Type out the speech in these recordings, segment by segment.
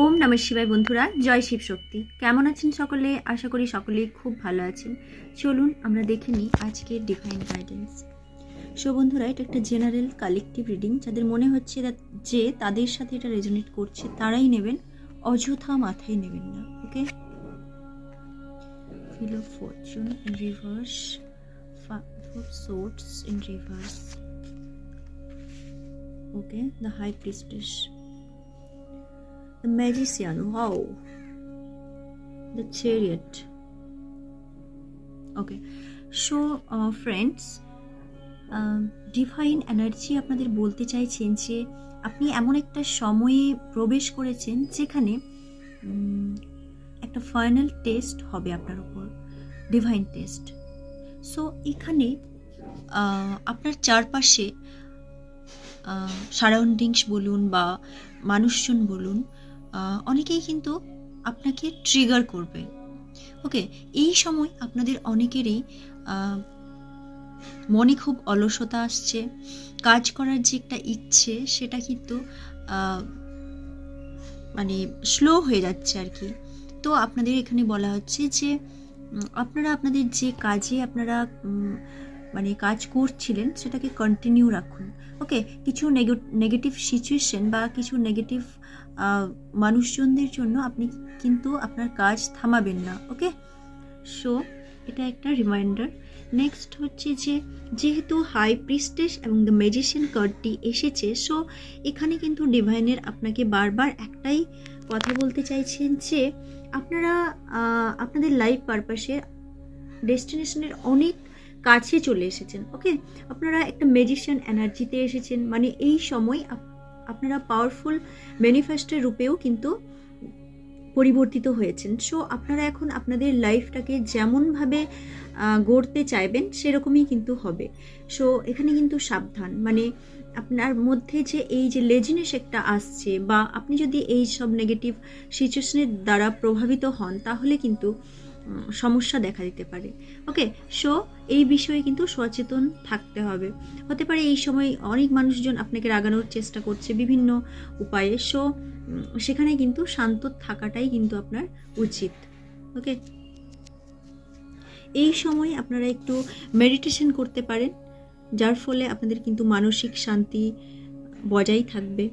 ওম নমঃ শিবায় বন্ধুরা, জয় শিব শক্তি। কেমন আছেন সকলে? আশা করি সকলেই খুব ভালো আছেন। চলুন আমরা দেখে নিই আজকের ডিভাইন গাইডেন্স সো বন্ধুরা, এটা একটা জেনারেল কালেকটিভ রিডিং যাদের মনে হচ্ছে যে তাদের সাথে এটা রেজনেট করছে, তারাই নেবেন, অযথা মাথায় নেবেন না, okay? Wheel of fortune in reverse sorts in reverse okay? The high priestess The magician, wow. The chariot. So, uh, friends, divine energy আপনাদের বলতে চাইছেন যে আপনি এমন একটা সময়ে প্রবেশ করেছেন যেখানে একটা ফাইনাল টেস্ট হবে আপনার উপর ডিভাইন টেস্ট সো এখানে আপনার চারপাশে সারাউন্ডিংস বলুন বা মানুষজন বলুন অনেকেই কিন্তু আপনাকে ট্রিগার করবে। ওকে এই সময় আপনাদের অনেকেরই মনে খুব অলসতা আসছে, কাজ করার যে একটা ইচ্ছে সেটা কিন্তু মানে স্লো হয়ে যাচ্ছে আর কি। তো আপনাদের এখানে বলা হচ্ছে যে আপনারা আপনাদের যে কাজে আপনারা মানে কাজ করছিলেন, সেটাকে কন্টিনিউ রাখুন। ওকে কিছু নেগেটিভ সিচুয়েশন বা কিছু নেগেটিভ মানুষজনদের জন্য আপনি কিন্তু আপনার কাজ থামাবেন না ওকে সো এটা একটা রিমাইন্ডার নেক্সট হচ্ছে যে, যেহেতু হাই প্রিস্টেস এবং দ্য ম্যাজিশিয়ান কার্ডটি এসেছে সো এখানে কিন্তু ডিভাইনের আপনাকে বারবার একটাই কথা বলতে চাইছেন যে, আপনারা আপনাদের লাইফ পারপাসে ডেস্টিনেশনের অনেক কাছে চলে এসেছেন ওকে আপনারা একটা ম্যাজিশিয়ান এনার্জিতে এসেছেন মানে এই সময় আপ- আপনারা পাওয়ারফুল ম্যানিফেস্টের রূপেও কিন্তু পরিবর্তিত হয়েছেন। সো আপনারা এখন আপনাদের লাইফটাকে যেমনভাবে গড়তে চাইবেন, সেরকমই কিন্তু হবে। সো এখানে কিন্তু সাবধান মানে আপনার মধ্যে যে এই যে লেজিনেস একটা আসছে বা আপনি যদি এই সব নেগেটিভ সিচুয়েশনের দ্বারা প্রভাবিত হন, তাহলে কিন্তু সমস্যা দেখা দিতে পারে। ওকে সো এই বিষয়ে কিন্তু সচেতন থাকতে হবে। হতে পারে এই সময় অনেক মানুষজন আপনাকে রাগানোর চেষ্টা করছে বিভিন্ন উপায়ে। সো সেখানে কিন্তু শান্ত থাকাটাই কিন্তু আপনার উচিত। ওকে এই সময় আপনারা একটু মেডিটেশন করতে পারেন, যার ফলে আপনাদের কিন্তু মানসিক শান্তি বজায় থাকবে।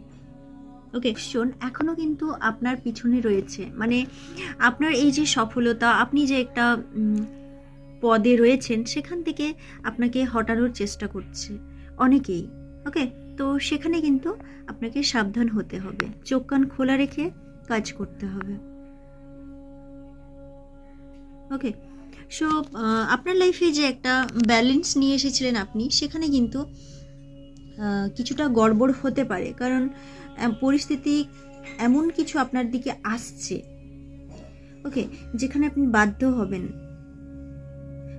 ওকে শোন এখনও কিন্তু আপনার পিছনে রয়েছে। মানে আপনার এই যে সফলতা, আপনি যে একটা পদে রয়েছেন, সেখান থেকে আপনাকে হটানোর চেষ্টা করছে অনেকেই। ওকে তো সেখানে কিন্তু আপনাকে সাবধান হতে হবে। চোখ কান খোলা রেখে কাজ করতে হবে। ওকে সো আপনার লাইফে যে একটা ব্যালেন্স নিয়ে এসেছিলেন আপনি, সেখানে কিন্তু কিছুটা গড়বড় হতে পারে। কারণ পরিস্থিতি এমন কিছু আপনার দিকে আসছে। ওকে, যেখানে আপনি বাধ্য হবেন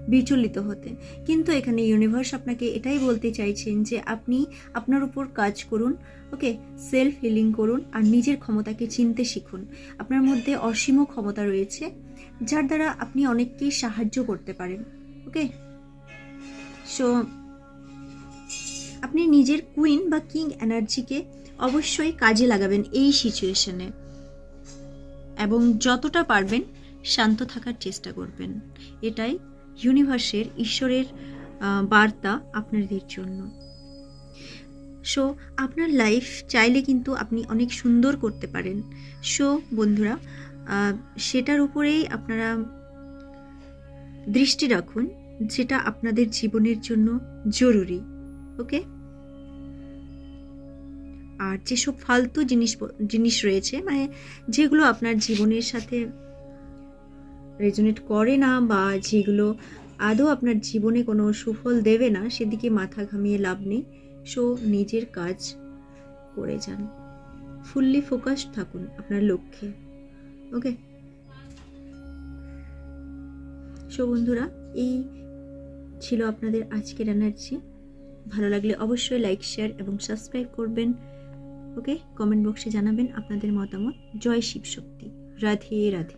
বিচলিত হতে। কিন্তু এখানে ইউনিভার্স আপনাকে এটাই বলতে চাইছেন যে আপনি আপনার উপর কাজ করুন, ওকে সেলফ হিলিং করুন আর নিজের ক্ষমতাকে চিনতে শিখুন। আপনার মধ্যে অসীম ক্ষমতা রয়েছে, যার দ্বারা আপনি অনেককেই সাহায্য করতে পারেন, ওকে? সো আপনি নিজের কুইন বা কিং এনার্জিকে অবশ্যই কাজে লাগাবেন এই সিচুয়েশনে এবং যতটা পারবেন শান্ত থাকার চেষ্টা করবেন। এটাই ইউনিভার্সের ঈশ্বরের বার্তা আপনাদের জন্য। সো আপনার লাইফ চাইলে কিন্তু আপনি অনেক সুন্দর করতে পারেন। সো বন্ধুরা সেটার উপরেই আপনারা দৃষ্টি রাখুন, যেটা আপনাদের জীবনের জন্য জরুরি ওকে আর যেসব ফালতু জিনিস জিনিস রয়েছে মানে যেগুলো আপনার জীবনের সাথে রেজোনেট করে না বা যেগুলো আদৌ আপনার জীবনে কোনো সুফল দেবে না, সেদিকে মাথা ঘামিয়ে লাভ নেই। সো নিজের কাজ করে যান। ফুললি ফোকাসড থাকুন আপনার লক্ষ্যে। ওকে সো বন্ধুরা, এই ছিল আপনাদের আজকের এনার্জি ভালো লাগলে অবশ্যই লাইক শেয়ার এবং সাবস্ক্রাইব করবেন। ওকে কমেন্ট বক্সে জানাবেন আপনাদের মতামত। জয় শিব শক্তি। রাধে রাধে।